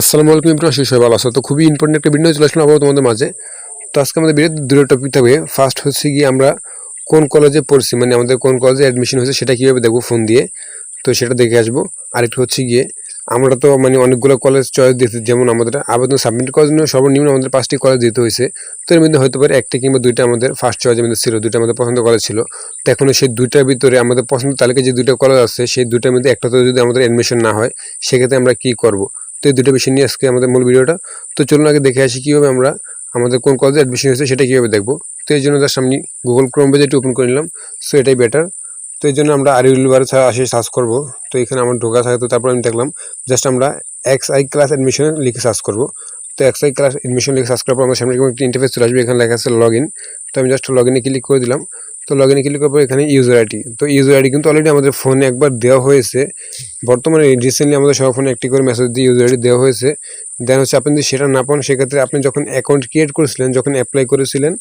আসসালামু আলাইকুম ইমরান সবাই ভালো আছো তো খুবই ইম্পর্টেন্ট একটা ভিডিও চলে আসলাম আবার তোমাদের মাঝে। তো আজকে আমাদের ভিডিও দুটো টপিক থাকবে। ফার্স্ট হচ্ছে গিয়ে আমরা কোন কলেজে পড়ছি মানে আমাদের কোন কলেজে অ্যাডমিশন হয়েছে সেটা কীভাবে দেখব ফোন দিয়ে। তো সেটা দেখে আসব। আরেকটা হচ্ছে গিয়ে আমরা তো মানে অনেকগুলো কলেজ চয়েস দিতে যেমন আমাদের আবেদন সাবমিট করার জন্য সর্বনিম্ন আমাদের পাঁচটি কলেজ দিতে হয়েছে। তো এর মধ্যে হতে পারে একটা কিংবা দুইটা আমাদের ফার্স্ট চয়েসের মধ্যে ছিল, দুইটা আমাদের পছন্দ কলেজ ছিল। তো এখন সেই দুইটার ভিতরে আমাদের পছন্দ তালিকায় যে দুইটা কলেজ আছে, সেই দুইটার মধ্যে একটাতে যদি আমাদের অ্যাডমিশন না হয়, সেক্ষেত্রে আমরা কি করব? তো এই দুটো বিষয় নিয়ে আজকে আমাদের মূল ভিডিওটা। তো চলুন আগে দেখে আসি কীভাবে আমরা আমাদের কোন কলেজে অ্যাডমিশন হয়েছে সেটা কীভাবে দেখব। তো এই জন্য জাস্ট আমি গুগল ক্রোম পেজে ওপেন করে নিলাম। সো এটাই বেটার তো এই জন্য আমরা আরিউল বার আসে সার্চ করব। তো এখানে আমার ঢোকা থাকে, তো তারপর আমি দেখলাম জাস্ট আমরা এক্স আই ক্লাস অ্যাডমিশন লিখে সার্চ করব। তো এক্স আই ক্লাস অ্যাডমিশন লিখে সার্চ করার পর আমার সামনে একটি ইন্টারফেস চলে আসবে, এখানে লেখা আছে লগ ইন তো আমি জাস্ট লগ ইনে ক্লিক করে দিলাম। তো লগ ইনে ক্লিক করার এখানে ইউজার আইডি তো ইউজার আইডি কিন্তু অলরেডি আমাদের ফোনে একবার দেওয়া হয়েছে। বর্তমানে রিসেন্টলি আমাদের সবার ফোনে একটি করে মেসেজ দিয়ে ইউজার আইডি দেওয়া হয়েছে। দেন হচ্ছে আপনি যদি সেটা না পান, সেক্ষেত্রে আপনি যখন অ্যাকাউন্ট ক্রিয়েট করেছিলেন, যখন অ্যাপ্লাই করেছিলেন,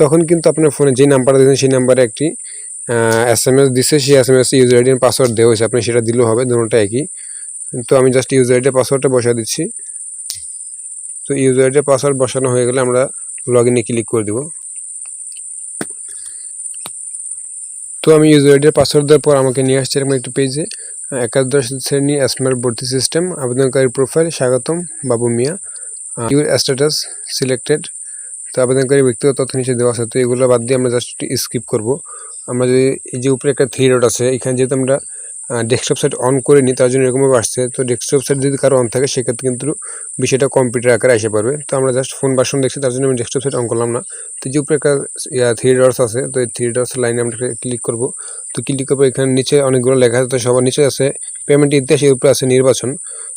তখন কিন্তু আপনার ফোনে যে নাম্বারটা দিয়েছেন, সেই নাম্বারে একটি এস এম এস দিচ্ছে সেই S M S user ID password দেওয়া হয়েছে। আপনি সেটা দিলেও হবে, দুটোটা একই। তো আমি জাস্ট ইউজার আইডি পাসওয়ার্ডটা বসা দিচ্ছি। তো ইউজার আইডি পাসওয়ার্ড বসানো হয়ে গেলে আমরা লগ ইনে ক্লিক করে দেবো। তো আমি ইউজার আইডির পাসওয়ার্ড দেওয়ার পর আমাকে নিয়ে আসছে এরকম একটি পেজে একাদশ শ্রেণি স্মার্ট ভর্তি সিস্টেম আবেদনকারী প্রোফাইল স্বাগতম, বাবু মিয়া ইউর স্ট্যাটাস সিলেক্টেড তো আবেদনকারী ব্যক্তিগত তথ্য নিচে দেওয়া আছে। তো এগুলো বাদ দিয়ে আমরা জাস্ট স্কিপ করব। আমরা যদি এই যে উপরে একটা থ্রি রোড আছে, এখানে যেহেতু আমরা ডেস্কটপ সাইট অন করে নিই তার জন্য এরকমভাবে আসছে। তো ডেস্কটপ সাইট যদি কারও অন থাকে, সেক্ষেত্রে কিন্তু বিষয়টা কম্পিউটার আকারে এসে পারবে। তো আমরা জাস্ট ফোন ভার্সন দেখছি, তার জন্য আমি ডেস্কটপ সাইট অন করলাম না। তো যে উপরে একটা থ্রি ডটস আছে, তো এই থ্রি ডটস লাইনে আমরা ক্লিক করব। তো ক্লিক করব এখানে নিচে অনেকগুলো লেখা আছে, তো সবার নিচে আছে পেমেন্ট ইতিহাস এর উপরে আছে নির্বাচন।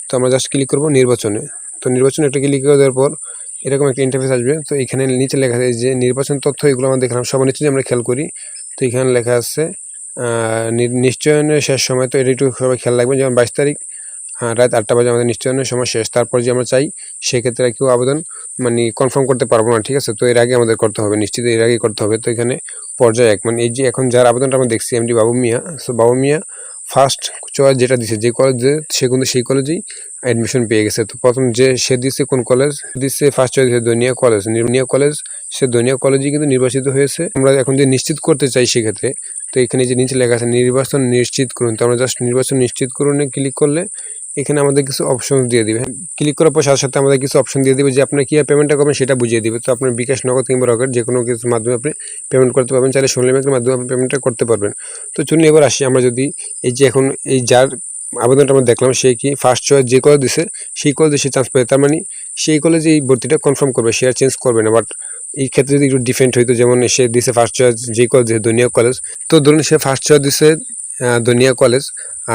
তো আমরা জাস্ট ক্লিক করব নির্বাচনে। তো নির্বাচনে একটা ক্লিক করে দেওয়ার পর এরকম একটা ইন্টারফেস আসবে। তো এখানে নিচে লেখা আছে যে নির্বাচন তথ্য, এগুলো আমরা দেখলাম, সবার নিচে আমরা খেয়াল করি, তো এখানে লেখা আছে নিশ্চয়নের শেষ সময় তো এটা একটু সবাই খেয়াল রাখবেন, যেমন বাইশ তারিখ রাত আটটা বাজে আমাদের নিশ্চয়নের সময় শেষ। তারপর যে আমরা চাই, সেক্ষেত্রে কেউ আবেদন মানে কনফার্ম করতে পারব না, ঠিক আছে? তো এর আগে আমাদের করতে হবে, নিশ্চিত এর আগে করতে হবে। তো এখানে পর্যায়ে এক মানে এই যে এখন যার আবেদনটা আমরা দেখছি এমডি বাবু মিয়া, সো বাবু মিয়া ফার্স্ট চয়েস যেটা দিছে, যে কলেজে সে কিন্তু সেই কলেজেই অ্যাডমিশন পেয়ে গেছে। তো প্রথম যে সে দিচ্ছে কোন কলেজ দিচ্ছে first choice Dania college Dania college সে দনিয়া কলেজই কিন্তু নির্বাচিত হয়েছে। আমরা এখন যে নিশ্চিত করতে চাই, সেক্ষেত্রে তো এখানে যে নিচে লেখা আছে, নির্বাচন নিশ্চিত করুন। তো আমরা জাস্ট নির্বাচন নিশ্চিত করুনে ক্লিক করলে এখানে আমাদের কিছু অপশন দিয়ে দিবে। ক্লিক করার পর সাথে সাথে আমাদের কিছু অপশন দিয়ে দিবে যে আপনার কীভাবে পেমেন্টটা করবেন সেটা বুঝিয়ে দিবে। তো আপনার বিকাশ, নগদ কিংবা রকেট যে কোনো কিছুর মাধ্যমে আপনি পেমেন্ট করতে পারবেন। চাইলে সোনালী ব্যাংকের মাধ্যমে আপনি পেমেন্টটা করতে পারবেন। তো চলুন এবার আসি আমরা যদি এই যে এখন এই যার আবেদনটা আমরা দেখলাম সে কি ফার্স্ট চয়েস যে কলেজ দিছে, সেই কলেজে সে চান্স পাবে তার মানে সেই কলেজে এই ভর্তিটা কনফার্ম করবে সে আর চেঞ্জ করবে না। বাট এই ক্ষেত্রে যদি একটু ডিফেন্ড হইতো, যেমন সে দিছে ফার্স্ট চয়েস যে কলেজ দুনিয়া কলেজ তো ধরুন সে ফার্স্ট চয়েস দিছে দুনিয়া কলেজ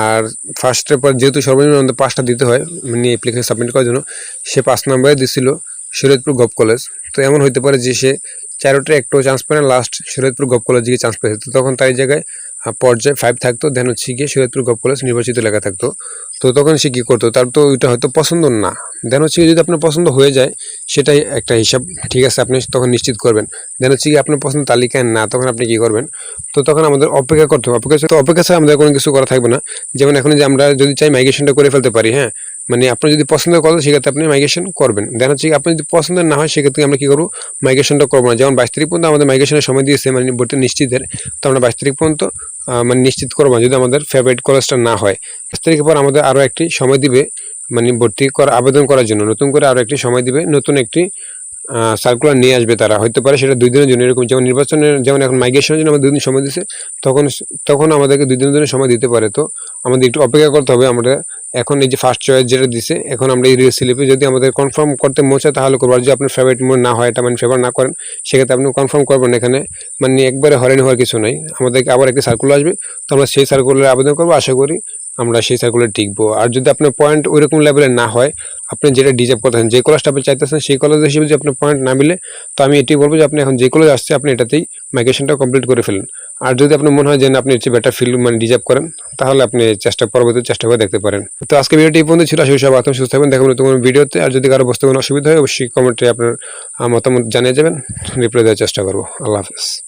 আর ফার্স্টের পর যেহেতু সর্বনিম্ন আমাদের পাঁচটা দিতে হয় মানে অ্যাপ্লিকেশন সাবমিট করার জন্য, সে পাঁচ নম্বরে দিছিল শরীয়তপুর গভ কলেজ তো এমন হইতে পারে যে সে চারোটা একটু চান্স পায় না লাস্ট শরীয়তপুর গভ কলেজ গিয়ে চান্স পেয়েছে তো তখন তাই জায়গায় পর্যায়ে ফাইভ থাকতো দেন হচ্ছে গিয়ে শরীয়তপুর গভ কলেজ নির্বাচিত লেখা থাকতো। তো তখন সে কী করতো? তার তো ওইটা হয়তো পছন্দ না। দেন হচ্ছে যদি আপনার পছন্দ হয়ে যায়, সেটাই একটা হিসাব। ঠিক আছে, আপনি তখন নিশ্চিত করবেন। দেন হচ্ছে কি, আপনার পছন্দ তালিকায় না, তখন আপনি কি করবেন? তো তখন আমাদের অপেক্ষা করতে হবে। অপেক্ষা তো অপেক্ষা ছাড়া আমাদের কোনো কিছু করা থাকবে না। যেমন এখন যে আমরা যদি চাই মাইগ্রেশনটা করে ফেলতে পারি হ্যাঁ? মানে আপনার যদি পছন্দের কথা সেক্ষেত্রে আপনি মাইগ্রেশন করবেন। দেন হচ্ছে আপনি যদি পছন্দের না হয়, সেক্ষেত্রে আমরা কী করব? মাইগ্রেশনটা করব না। যেমন বাইশ তারিখ পর্যন্ত আমাদের মাইগ্রেশনের সময় দিয়েছে মানে ভর্তি নিশ্চিতের, তো আমরা বাইশ তারিখ পর্যন্ত মানে নিশ্চিত করব যদি আমাদের ফেভারিট কলেজটা না হয়। বাইশ তারিখের পর আমাদের আরও একটি সময় দিবে মানে ভর্তি করা, আবেদন করার জন্য। নতুন করে আরও একটি সময় দিবে, নতুন একটি সার্কুলার নিয়ে আসবে তারা। হয়তো পারে সেটা দুই দিনের জন্য, এরকম যেমন নির্বাচনের, যেমন এখন মাইগ্রেশনের জন্য আমাদের দুই দিন সময় দিচ্ছে তখন তখন আমাদেরকে দুই দিনের জন্য সময় দিতে পারে। তো আমাদের একটু অপেক্ষা করতে হবে আমরা এখন এই যে ফার্স্ট চয়েস যেটা দিছে, এখন আমরা এই স্লিপে যদি আমাদের কনফার্ম করতে মোচা তাহলে করব। আর যদি আপনার ফেভারিট মোড না হয়, এটা মানে ফেভার না করেন, সেক্ষেত্রে আপনি কনফার্ম করবেন এখানে। মানে একবারে হরেন হওয়ার কিছু নাই। আমাদেরকে আবার একটি সার্কুলার আসবে, তো আমরা সেই সার্কুলারে আবেদন করব। আশা করি আমরা সেই সার্কুলার টিকবো। আর যদি আপনার পয়েন্ট ওইরকম লেভেলের না হয়, আপনি যেটা ডিজার্ভ করতেছেন যে কলেজটা আপনি চাইতেছেন, সেই কলেজ হিসেবে যদি আপনার পয়েন্ট না মিলে, তো আমি এটি বলব যে আপনি এখন যে কলেজ আসছে, আপনি এটাতেই মাইগ্রেশনটা কমপ্লিট করে ফেলেন। আর যদি আপনার মনে হয় যে আপনি হচ্ছে বেটার ফিল্ড মানে ডিজার্ভ করেন, তাহলে আপনি চেষ্টা, পরবর্তী চেষ্টা করে দেখতে পারেন। তো আজকে ভিডিওটি এই পর্যন্ত ছিল। আসলে সব আত্ম সুস্থ থাকবেন। দেখবেন তোমার ভিডিওতে। আর যদি কারও বসতে কোনো অসুবিধা হয়, অবশ্যই কমেন্টে আপনার মতামত জানিয়ে যাবেন। রিপ্লাই দেওয়ার চেষ্টা করব। আল্লাহ হাফেজ।